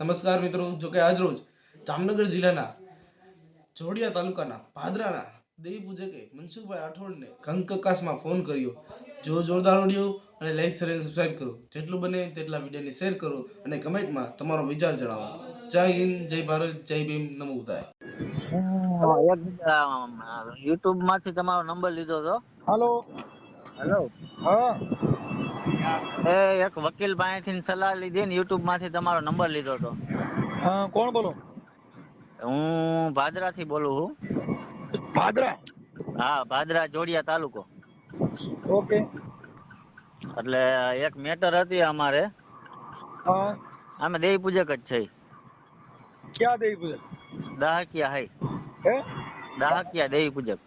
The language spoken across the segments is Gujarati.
નમસ્કાર મિત્રો જો કે આજરોજ જામનગર જિલ્લાના જોડિયા તાલુકાના પાદરાના દેવી પૂજકે મનસુખભાઈ રાઠોડને કંકકાશમાં ફોન કર્યો. જો જોરદાર ઓડિયો અને લાઈક શેર અને સબસ્ક્રાઇબ કરો. જેટલું બને તેટલા વિડીયોને શેર કરો અને કમેન્ટમાં તમારો વિચાર જણાવો. જય હિન્દ જય ભારત જય ભીમ નમો ઉદાય યુટ્યુબમાંથી તમારો નંબર લીધો હતો. હેલો હેલો હા. એ એક વકીલ પાસેથી સલાહ લીધી ને યુટ્યુબમાંથી તમારો નંબર લીધો હતો હા કોણ બોલો? હું ભાદરા થી બોલું છું. ભાદરા? હા ભાદરા જોડિયા તાલુકો. ઓકે. એટલે એક મેટર હતી અમારે. હા. અમે દેવી પૂજક જ છે ક્યાં દેવી પૂજક? દાહકિયા હાઈ. હે? દાહકિયા દેવી પૂજક.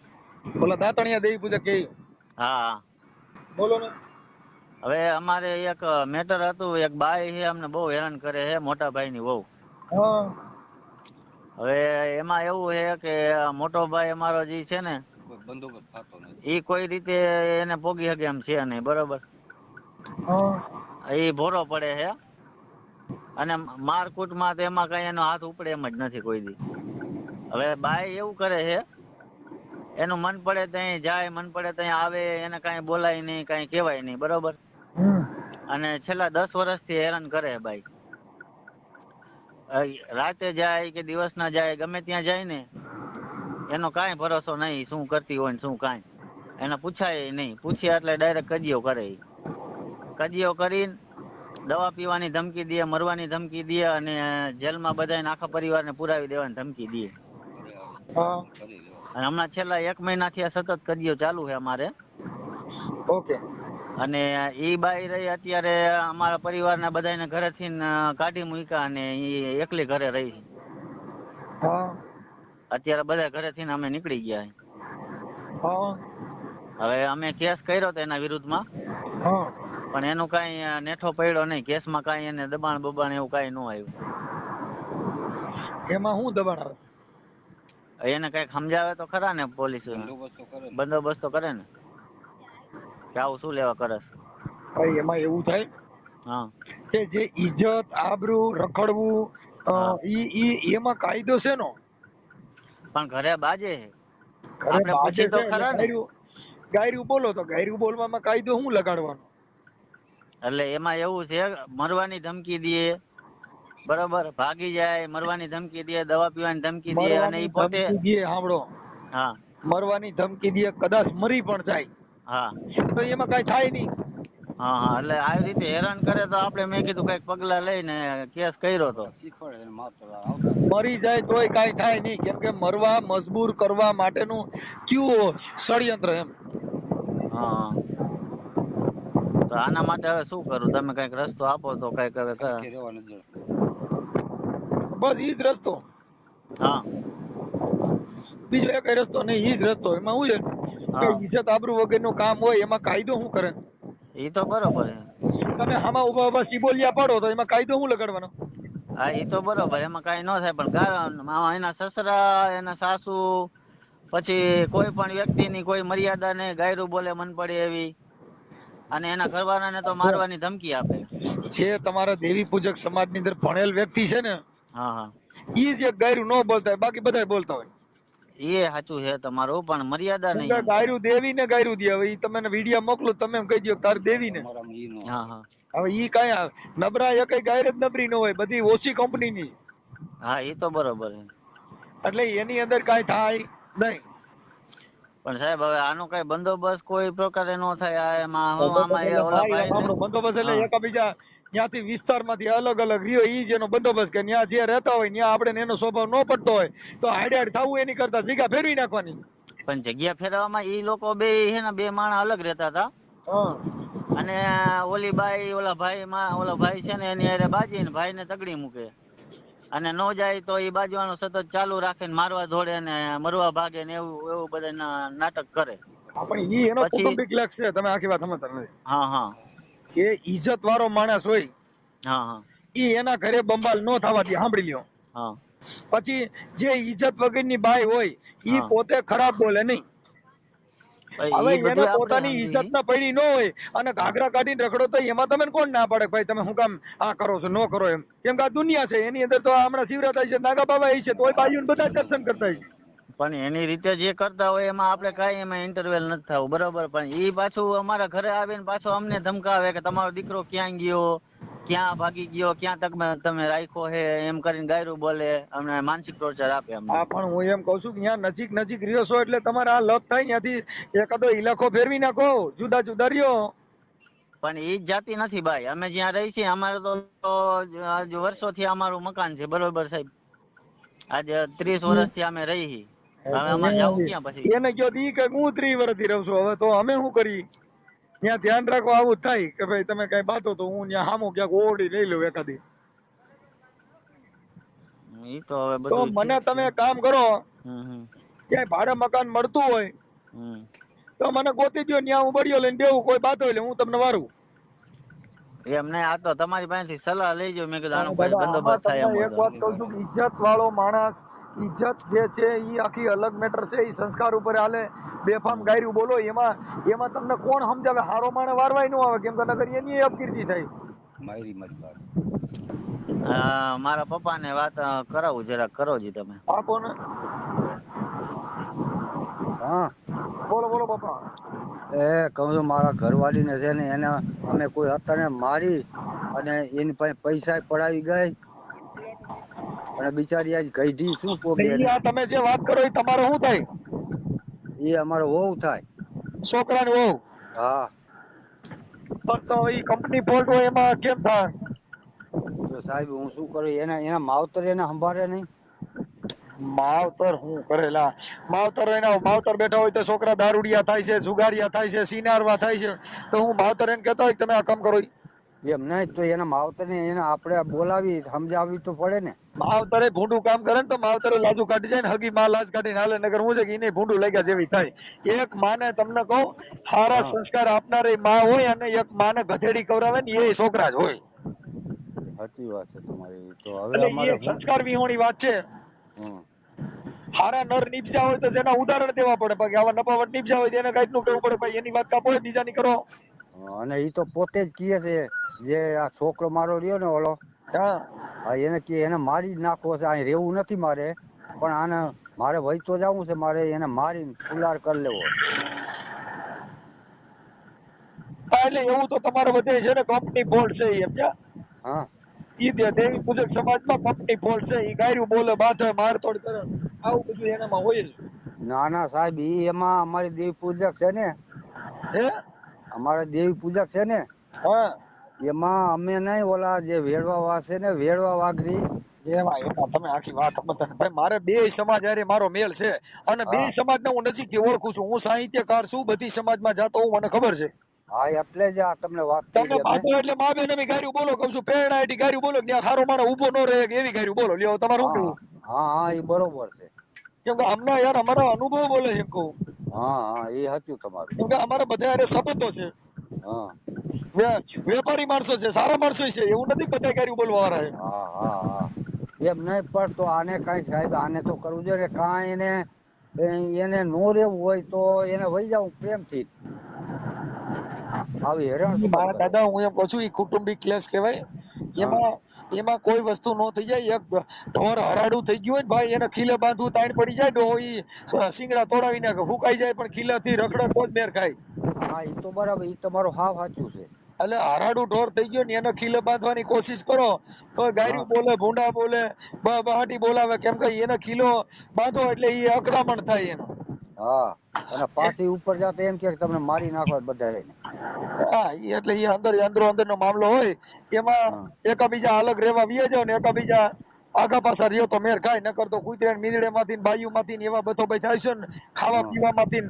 બોલો દાતણિયા દેવી પૂજક કે હા. બોલો ને. હવે અમારે એક મેટર હતું એક બાઈ છે અમને બહુ હેરાન કરે છે મોટા ભાઈ ની બહુ હવે એમાં એવું છે કે મોટો ભાઈ અમારો જે છે ને એ કોઈ રીતે એને પોગી શકે એમ છે નહીં બરોબર? એ ભોરો પડે છે. અને મારકૂટમાં તો એમાં કઈ એનો હાથ ઉપડે એમ જ નથી કોઈ દી. હવે બાઈ એવું કરે છે એનું મન પડે ત્યાં જાય મન પડે ત્યાં આવે એને કઈ બોલાય નહીં કઈ કહેવાય નહીં બરોબર? અને છેલ્લા દસ વર્ષથી હેરાન કરે ભાઈ રાતે જાય કે દિવસના જાય ગમે ત્યાં જાય ને એનો કાંઈ ભરોસો નહીં શું કરતી હોય ને શું કાંઈ. એને પૂછાય નહીં. પૂછ્યા એટલે ડાયરેક્ટ કજિયો કરે. કજિયો કરીને દવા પીવાની ધમકી દે મરવાની ધમકી દે અને જેલમાં બધાને આખા પરિવારને પુરાવી દેવાની ધમકી દે. અને હમણાં છેલ્લા એક મહિનાથી આ સતત કજિયો ચાલુ છે અમારે. ઓકે. અને ઈ બાઈ રહી અત્યારે અમારા પરિવારના બધાને ઘરેથી કાઢી મૂક્યા અને ઈ એકલી ઘરે રહી. હા. અત્યારે બધા ઘરેથી અમે નીકળી ગયા હા. હવે અમે કેસ કર્યો તો એના વિરુદ્ધમાં. હા. પણ એનું કાઈ નેઠો પડ્યો નહીં. કેસમાં કઈ એને દબાણ બબાણ એવું કઈ ન આવ્યું. એમાં શું દબાણ આવે? એને કંઈક સમજાવે તો ખરા ને પોલીસ બંદોબસ્ત તો કરે ને. કે આવું શું લેવા કરસ ભાઈ એમાં એવું થાય હા. કે જે ઇજ્જત આબરૂ રખડવું ઈ ઈ એમાં કાયદો છે નો? પણ ઘરે બાજે? આપણે બાજે તો ખરા ને. ગાયરું બોલો તો ગાયરું બોલવામાં કાયદો શું લગાડવાનો? એટલે એમાં એવું છે મરવાની ધમકી દે બરોબર ભાગી જાય મરવાની ધમકી દે દવા પીવાની ધમકી દે અને એ ઈ પોતે સાંભળો હા. મરવાની ધમકી દે કદાચ મરી પણ જાય. હા. તો એમાં કઈ થાય નહીં. હા હા એટલે આવી રીતે હેરાન કરે તો આપણે મેં કીધું કંઈક પગલા લઈને કેસ કર્યો તો. મરી જાય તોય કઈ થાય નહીં. કેમ કે મરવા મજબૂર કરવા માટેનું કયું ષડયંત્ર એમ. હા. તો આના માટે હવે શું કરું? તમે કંઈક રસ્તો આપો તો કંઈક હવે બસ ઈ જ રસ્તો. હા. બીજો એક રસ્તો નહીં ઈ જ રસ્તો એમાં શું છે. ઇજ્જત આબરૂ વગરનું કામ હોય એમાં કાયદો શું કરે? એ તો બરોબર છે. તમે આમાં ઊભા ઊભા સિબોલિયા પાડો તો એમાં કાયદો શું લગાડવાનો? હા એ તો બરોબર એમાં કઈ ન થાય પણ આમાં એના સસરા એના સાસુ પછી કોઈ પણ વ્યક્તિની કોઈ મર્યાદા ને ગાયરું બોલે મન પડે એવી. અને એના ઘરવાળાને તો મારવાની ધમકી આપે. જે તમારા દેવી પૂજક સમાજની અંદર ભણેલ વ્યક્તિ છે ને હા હા. ઈ જે ગાયરું ન બોલતા હોય બાકી બધા બોલતા હોય. એ સાચું છે તમારું પણ મર્યાદા નહીં. ગાયરું દેવી ને ગાયરું દે. હવે ઈ તમે વીડિયો મોકલો તમે એમ કહી દો તાર દેવી ને. હા હા. હવે ઈ કઈ નબરા એક ગાયર જ નબરી ન હોય બધી ઓછી કંપનીની. હા એ તો બરોબર છે. એટલે એની અંદર કઈ થાય નહીં. પણ સાહેબ હવે આનો કઈ બંદોબસ્ત કોઈ પ્રકારે ન થાય. આ એમાં હું આમાં એ ઓલા ભાઈ, બંદોબસ્ત એટલે એકાબીજા ત્યાંથી વિસ્તારમાંથી અલગ અલગ રહ્યો એ જેનો બંદોબસ્ત કે ત્યાં જે રહેતા હોય ત્યાં આપણે એનો સ્વભાવ ન પડતો હોય તો હાડે હાડ થવું એની કરતા જગ્યા ફેરવી નાખવાની. પણ જગ્યા ફેરવવામાં એ લોકો બે હે ને બે માણસ અલગ રહેતા હતા. અને ઓલી બાઈ ઓલા ભાઈ માં ઓલા ભાઈ છે ને એની હારે બાજી ને ભાઈ ને તગડી મૂકે. અને નો જાય તો એ બાજવાનો સતત ચાલુ રાખે ને મારવા ધોડે ને મરવા ભાગે ને એવું એવું બધા નાટક કરે. પણ એ એનો કુટુંબિક લક્ષ છે તમે આખી વાત સમજતા નથી. હા હા. જે ઇજ્જત વાળો માણસ હોય હા હા. ઈ એના ઘરે બંબાલ નો થવા દે સાંભળી લ્યો. હા. પછી જે ઇજ્જત વગરની બાઈ હોય ઈ પોતે ખરાબ બોલે નહીં. હવે એને પોતાની સમજી. ના પડી ન હોય અને ઘાઘરા કાઢીને રખડો તો એમાં તમે કોણ ના પડે ભાઈ તમે શું કામ આ કરો છો ન કરો એમ. કેમ કે આ દુનિયા છે એની અંદર તો હમણાં શિવરાત્રી છે નાગા બાબા એ છે તોય બાજુ બધા દર્શન કરતા હોય. પણ એની રીતે જે કરતા હોય એમાં આપણે કાંઈ એમાં ઇન્ટરવેલ નથી થવું બરાબર? પણ એ પાછું અમારા ઘરે આવીને પાછો અમને ધમકાવે કે તમારો દીકરો ક્યાં ગયો ક્યાં ભાગી ગયો ક્યાં તક તમે રાખ્યો હે એમ કરીને ગાયરું બોલે અમને માનસિક ટોર્ચર આપે અમને. હા પણ હું એમ કઉ છું કે ત્યાં નજીક નજીક રહ્યો છો એટલે તમારે આ લપ થાય ત્યાંથી એકાદો ઇલાકો ફેરવી નાખો જુદા જુદા રહ્યો. પણ એ જ જાતિ નથી ભાઈ અમે જ્યાં રહી છીએ અમારે તો વર્ષોથી અમારું મકાન છે બરોબર સાહેબ? આજે ત્રીસ વર્ષથી અમે રહી છીએ. એને કયો દી કે હું ત્રી વર્ષથી રહું છું. હવે તો અમે શું કરી ત્યાં ધ્યાન રાખો આવું થાય કે ભાઈ તમે કઈ બાતો તો હું ત્યાં હામો ક્યાંક ઓરડી લઈ લઉં એકાદી. તો હવે તો મને. તમે કામ કરો. ક્યાંય ભાડે મકાન મળતું હોય તો મને ગોતી દ્યો ત્યાં હું બળિયો લઈને બેવું કોઈ બાતો એટલે હું તમને વારું. એમ નહીં આ તો તમારી પાસેથી સલાહ લેજો. મેં કીધું આનો કોઈ બંદોબસ્ત થાય એમ એક વાત કહું છું કે ઇજ્જત વાળો માણસ ઇજ્જત જે છે એ આખી અલગ મેટર છે એ સંસ્કાર ઉપર હાલે બેફામ ગાયરું બોલો એમાં એમાં તમને કોણ સમજાવે? હારો માણે વારવાય ન આવે કેમ કે નગર એની અપકીર્તિ થાય. મારી મારી વાત. મારા પપ્પાને વાત કરાવું જરાક કરો જી તમે. આપો હા. બોલો બોલો બાપા એ કહું છું મારા ઘરવાળીને છે ને એને અમે કોઈ અત્યારે મારી અને એની પાસે પૈસા પડાવી ગઈ. અને બિચારી આજ ગઈઢી શું પોગે તમે જે વાત કરો એ તમારે શું થાય? એ અમારો વહુ થાય. છોકરાની વહુ? હા. પણ તો એ કંપની ફોલ્ટ હોય એમાં કેમ થાય? સાહેબ હું શું કરું? એના એના માવતર એને સંભાળે નહીં. માવતર હું કરેલા. માવતર એના માવતર બેઠા હોય તો છોકરા દારૂડિયા થાય છે જુગારિયા થાય છે સિનારવા થાય છે. તો હું માવતર એને કહેતો હોય તમે આ કામ કરો. એમ નહીં તો એના માવતર ને એને આપણે બોલાવી સમજાવવી તો પડે ને. માવતરે ભૂંડું કામ કરે ને તો માવતરે લાજુ કાઢી જાય ને હગી માં લાજ કાઢીને હાલે. નગર હું છે કે એને ભૂંડું લાગ્યા જેવી થાય. એક માને તમને કહું સારા સંસ્કાર આપનારી માં હોય અને એક માને ગધેડી કવરાવે ને એ છોકરા જ હોય. સાચી વાત છે તમારી. તો હવે અમારે સંસ્કાર વિહોણી વાત છે. હમ. હારા નર નીપજા હોય તો જેના ઉદાહરણ દેવા પડે. બાકી આવા નપાવટ નીપજા હોય એને કંઈકનું કરવું પડે. ભાઈ એની વાત કાપો બીજાની કરો. અને એ તો પોતે જ કહે છે જે આ છોકરો મારો રહ્યો ને ઓલો હા. એને કે એને મારી જ નાખવો છે. અહીં રહેવું નથી મારે પણ આને મારે વહીતો જવું છે. મારે એને મારીને ફુલાર કરી લેવો. એટલે એવું તો તમારે બધે છે ને કંપની ફોલ્ટ છે એમ હા. દે દેવી પૂજક સમાજમાં કંપની ફોલ્ટ છે એ ગાયરું બોલે બાથે મારતોડ કરે. આવું બધું એનામાં હોય જ ના ના સાહેબ ઈ એમાં અમારી દેવી પૂજક છે ને. હે? અમારે દેવી પૂજક છે ને. હા. એમાં અમે નહીં ઓલા જે વેડવા વાસે ને વેડવા વાઘરી. તમે આખી વાત ભાઈ મારે બે સમાજ હારે મારો મેલ છે. અને બે. સમાજને હું નજીકથી ઓળખું છું. હું સાહિત્યકાર છું બધી સમાજમાં જાતો હું મને ખબર છે. હા એટલે જ આ તમને વાત તમે કરી એટલે મા બેન અમે ગાર્યું બોલો કહું છું પેરણા એટી ગાયરું બોલો ત્યાં ખારો માણો ઊભો ન રહે એવી ગાયરું બોલો. લ્યો તમારું શું હા હા એ બરોબર છે. કેમ કે અમને યાર અમારા અનુભવ બોલે એમ કહું. હા હા એ હતું તમારું. કેમ કે અમારા બધા યાર સંબંધો છે. હા. વેપારી માણસો છે સારા માણસો છે એવું નથી બધા ગાયરું બોલવા વાળા હા હા હા. એમ નહીં પણ તો આને કાંઈ સાહેબ આને તો કરવું જોઈએ કાંઈ એને એને નો રહેવું હોય તો એને વહી જવું પ્રેમથી. આવી હેરાન મારા દાદા હું એમ કહું છું એ કુટુંબિક ક્લેશ કહેવાય. એમાં એમાં કોઈ વસ્તુ નો થઈ જાય. એક ઢોર હરાડું થઈ ગયું હોય ને ભાઈ એને ખીલે બાંધવું તાણ પડી જાય ડો ઈ સિંગડા તોડાવી નાખે ફૂંકાઈ જાય પણ ખીલાથી રખડે તો જ મેર ખાય. હા એ તો બરાબર એ તમારું હાવ સાચું છે. એટલે હરાડું ઢોર થઈ ગયો ને એને ખીલે બાંધવાની કોશિશ કરો. તો ગાયરું બોલે ભૂંડા બોલે બહાટી બોલાવે કેમ કે એને ખીલો બાંધો એટલે એ અકડામણ થાય એનો. હા અને પાછી ઉપર જાતે એમ કે તમને મારી નાખો બધા હા એટલે એ અંદર અંદરો અંદરનો મામલો હોય એમાં. એકાબીજા અલગ રહેવા વિયે જાવ ને એકાબીજા આગા પાછા રહ્યો તો મેર ખાય નકર તો કૂતરા મીંદડે માંથી બાયુ માંથી એવા બધો ભાઈ થાય છે ને ખાવા પીવા માંથી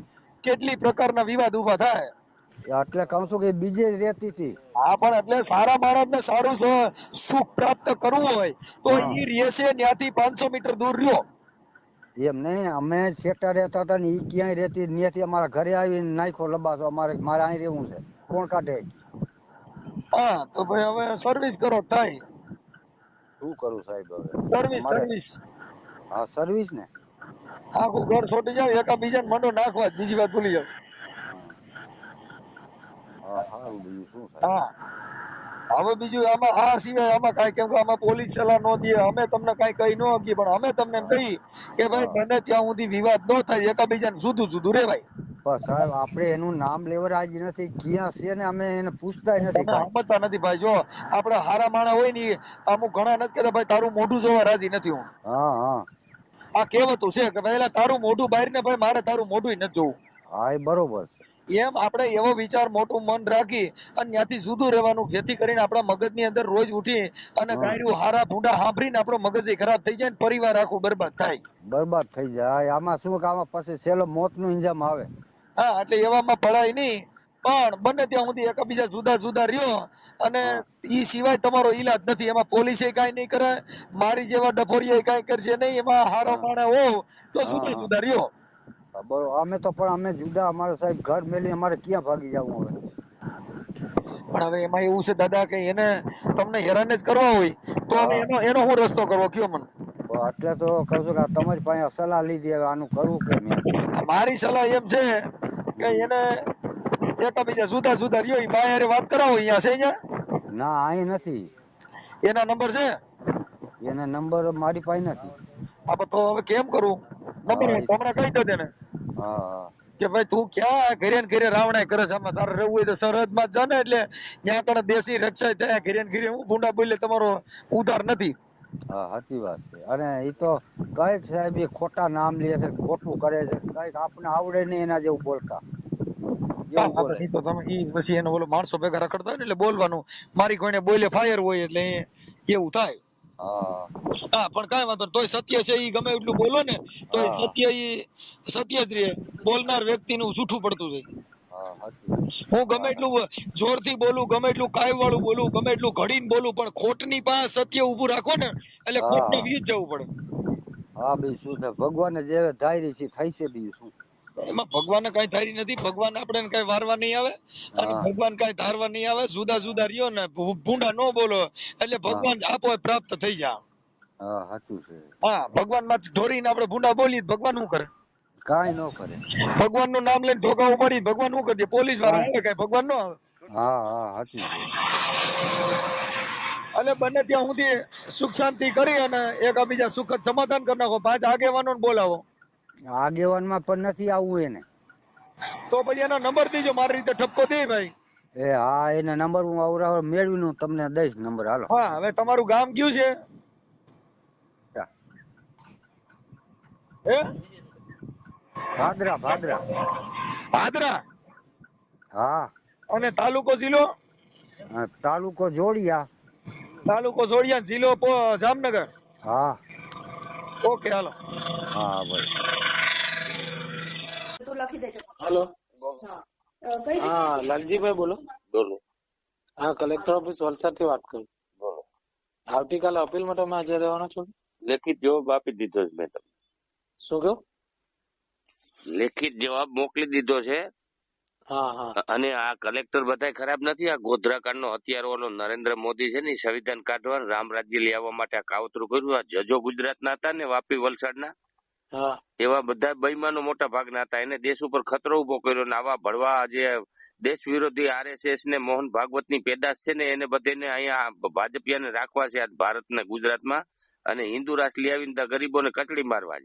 કેટલી પ્રકારના વિવાદ ઊભા થાય. એટલે કહું છું કે બીજે જ રહેતી હતી. હા પણ એટલે સારા માણસને સારું સુખ પ્રાપ્ત કરવું હોય તો એ રહેશે ત્યાંથી પાંચસો મીટર દૂર રહ્યો. એમ નહીં અમે સેક્ટર રહેતા હતા ને એ ક્યાંય રહેતી ત્યાંથી અમારા ઘરે આવીને નાખ્યો લબાસો. અમારે મારે અહીં રહેવું છે. કોણ કાઢે? હા તો ભાઈ હવે સર્વિસ કરો થાય શું કરું સાહેબ હવે? સર્વિસ સર્વિસ હા સર્વિસ ને? આખું ઘર છોટી જાય એકા બીજાને મંડો નાખવા બીજી વાત ભૂલી જાવ હા હા બીજું શું હા. હવે બીજું આમાં આ સિવાય આમાં કાંઈ કેમ કે આમાં પોલીસ સલાહ ન દે. અમે તમને કાંઈ કહી ન શકીએ પણ અમે તમને એમ કહી કે ભાઈ બને ત્યાં સુધી વિવાદ ન થાય એકબીજાને જુદું જુદું રેવાય પણ સાહેબ આપણે એનું નામ લેવા રાજી નથી ક્યાં છે ને અમે એને પૂછતાય નથી સાંભળતા સમજતા નથી ભાઈ જો આપણે હારા માણા હોય ને અમુક ઘણા નથી કહેતા ભાઈ તારું મોઢું જોવા રાજી નથી હું. હા હા. આ કહેવતું છે કે ભાઈ તારું મોઢું બહાર ને ભાઈ મારે તારું મોઢું નથી જોવું. હા એ બરોબર છે. એમ આપણે એવો વિચાર મોટું મન રાખી અને ત્યાંથી જુદું રહેવાનું જેથી કરીને આપણા મગજની અંદર રોજ ઉઠી અને હા. હારા ભૂંડા સાંભળીને આપણો મગજ ખરાબ થઈ જાય ને પરિવાર આખું બરબાદ થાય. બરબાદ થઈ જાય. આમાં શું કે આમાં પછી છેલ્લો મોતનું ઇન્જામ આવે. હા એટલે એવામાં પડાય નહીં. પણ બંને ત્યાં સુધી એકબીજા જુદા જુદા રહ્યો અને. ઈ સિવાય તમારો ઈલાજ નથી. એમાં પોલીસે કાંઈ નહીં કરે મારી જેવા ડફોરિયા કાંઈ કરશે નહીં. એમાં હારો માણે હો તો જુદા જુદા રહ્યો. બરોબર અમે તો પણ અમે જુદા અમારે સાહેબ ઘર મેલી અમારે ક્યાં ભાગી જવું હવે? પણ હવે એમાં એવું છે દાદા કે એને તમને હેરાન જ કરવા હોય તો હવે એનો એનો હું રસ્તો કરવો કયો મને? એટલે તો કહું છું કે તમારી પાસે સલાહ લીધી હવે આનું કરવું એમ? મારી સલાહ એમ છે કે એને એકબીજા જુદા જુદા રહ્યો ઈ બાય હારે વાત કરાવો અહીંયા છે અહીંયા? ના અહીં નથી. એના નંબર છે? એના નંબર મારી પાસે નથી. આ તો હવે કેમ કરું? નંબર હા, તમને કહી દો તેને. કે ભાઈ તું ક્યાં ઘરે ને ઘરે રાવણા કરે છે? આમાં તારે રહેવું હોય તો સરહદમાં જ જાને એટલે ત્યાં કણ દેશી રક્ષા ત્યાં ઘરે ને ઘરે હું ભૂંડા બોલે તમારો ઉધાર નથી. હા સાચી વાત છે. અને એ તો કંઈક સાહેબ એ ખોટા નામ લે છે ખોટું કરે છે. કંઈક આપને આવડે નહીં એના જેવું બોલતા. તો તમે ઈ પછી એનો ઓલો માણસો ભેગા રખડતા હોય ને એટલે બોલવાનું. મારી કોઈને બોલે ફાયર હોય એટલે એવું થાય. હા પણ કઈ વાંધો. તોય સત્ય છે ઈ ગમે એટલું બોલો ને તોય સત્ય ઈ સત્ય જ રહે બોલનાર વ્યક્તિનું જૂઠું પડતું જાય હા હું ગમે એટલું જોરથી બોલું ગમે એટલું કાય વાળું બોલું ગમે એટલું ઘડીને બોલું પણ ખોટની પાસે સત્ય ઊભું રાખો ને એટલે ખોટ ખોટને વીજ જવું પડે. હા બી શું છે ભગવાન જે ધારી છે થાય છે બીજું શું? એમાં ભગવાન કઈ ધારી નથી. ભગવાન આપણે કઈ વારવા નહીં આવે અને ભગવાન કઈ ધારવા નહીં આવે. જુદા જુદા રહ્યો ને ભૂંડા ન બોલો એટલે ભગવાન આપો પ્રાપ્ત થઈ જાય હા ભગવાનમાંથી ઢોરીને આપણે ભૂંડા બોલીએ ભગવાન શું કરે? કાંઈ ન કરે. ભગવાનનું નામ લઈને ઢોકાવું પડી ભગવાન શું કરી પોલીસવાળા આવે કઈ ભગવાન નો આવે? હા હા સાચું એટલે બને ત્યાં સુધી સુખ શાંતિ કરી અને એકબીજા સુખદ સમાધાન કરી નાખો. પાંચ આગેવાનો બોલાવો. આગેવાનમાં પણ નથી આવવું એને. તો પછી એનો નંબર દીજો મારી રીતે ઠપકો દે ભાઈ. એ હા એના નંબર હું અવરાવર મેળવીને હું તમને દઈશ નંબર હાલો. હા હવે તમારું ગામ કયું છે? હે. ભાદરા ભાદરા. ભાદરા? હા. અને તાલુકો જિલ્લો? તાલુકો જોડિયા. તાલુકો જોડિયા જિલ્લો જામનગર? હા. ઓકે હાલો. હા ભાઈ. લખી દેજો. હેલો. હા. લાલજીભાઈ બોલો. બોલો. હા કલેક્ટર ઓફિસ વલસાડથી વાત કરું. બોલો. આવતીકાલે અપીલ માટે તમે હાજર રહેવાનો છું. લેખિત જવાબ આપી દીધો છે મેં તમને. શું કહ્યું લેખિત જવાબ મોકલી દીધો છે. હા હા. અને આ કલેક્ટર બધાય ખરાબ નથી આ ગોધરા નો હત્યારો ઓલો નરેન્દ્ર મોદી છે ને સંવિધાન કાઢવા રામ રાજ્ય લેવા માટે આ કાવતરું કર્યું. આ જજો ગુજરાતના હતા ને વાપી વલસાડના. હા એવા બધા બેઈમાનો મોટા ભાગના હતા. એને દેશ ઉપર ખતરો ઊભો કર્યો ને આવા ભળવા જે દેશ વિરોધી આરએસએસ ને મોહન ભાગવતની પેદાશ છે ને એને બધાને અહીંયા ભાજપિયાને રાખવા છે આ ભારતના ગુજરાતમાં અને હિન્દુ રાષ્ટ્ર લઈ આવીને ગરીબોને કચડી મારવા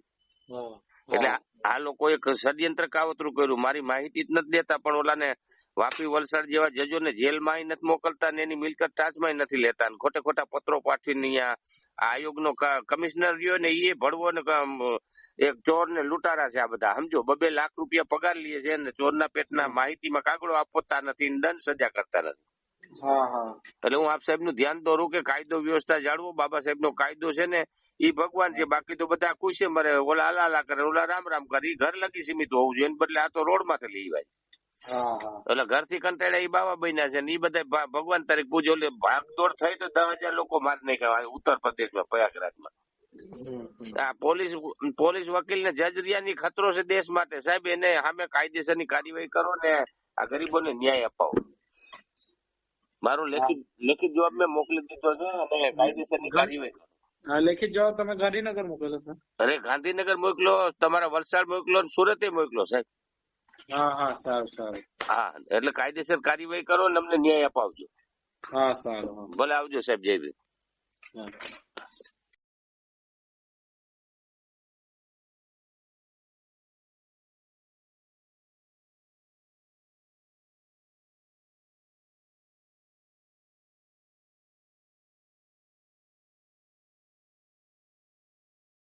એટલે આ- લોકો લોકોએ ષડયંત્ર કાવતરું કર્યું. મારી માહિતી જ નથી દેતા પણ ઓલાને વાપી વલસાડ જેવા જજોને જેલમાં નથી મોકલતા ને એની મિલકત ટાચમાં નથી લેતા ને ખોટે ખોટા પત્રો પાઠવીને અહીંયા આયોગનો કમિશનર રહ્યો ને એ ભળવો ને એક ચોર ને લૂંટારા છે આ બધા. સમજો બબે લાખ રૂપિયા પગાર લે છે ને ચોરના પેટના માહિતીમાં કાગળો આપતા નથી દંડ સજા કરતા નથી. એટલે હું આપ સાહેબનું ધ્યાન દોરું કે કાયદો વ્યવસ્થા જાળવો. બાબા સાહેબ નો કાયદો છે ને ઈ ભગવાન છે બાકી તો બધા ખુશે મરે. ઓલા આલા કરે ઓલા રામ રામ કરે. ઘર લગી સીમિત હોવું જોઈએ બદલે આ તો રોડમાંથી લઈ હા એટલે ઘરથી કંટાળ્યા એ બાવા બન્યા છે ને એ બધા ભગવાન તરીકે પૂજો એટલે ભાગદોડ થઈ તો દસ હજાર લોકો માર નીકળ્યા ઉત્તર પ્રદેશમાં પ્રયાગરાજમાં. આ પોલીસ પોલીસ વકીલ ને જજરિયાની ખતરો છે દેશ માટે. સાહેબ એને સામે કાયદેસરની કાર્યવાહી કરો ને આ ગરીબોને ન્યાય અપાવો. મારો લેખિત લેખિત જવાબ મેં મોકલી દીધો છે અને કાયદેસરની કાર્યવાહી કરો. લેખિત જવાબ તમે ગાંધીનગર મોકલો અરે ગાંધીનગર મોકલો તમારા વલસાડ મોકલો સુરત સુરતે મોકલો સાહેબ. હા હા સારું સારું. હા એટલે કાયદેસર કાર્યવાહી કરો ને અમને ન્યાય અપાવજો. હા સારું ભલે આવજો સાહેબ જય ભીમ.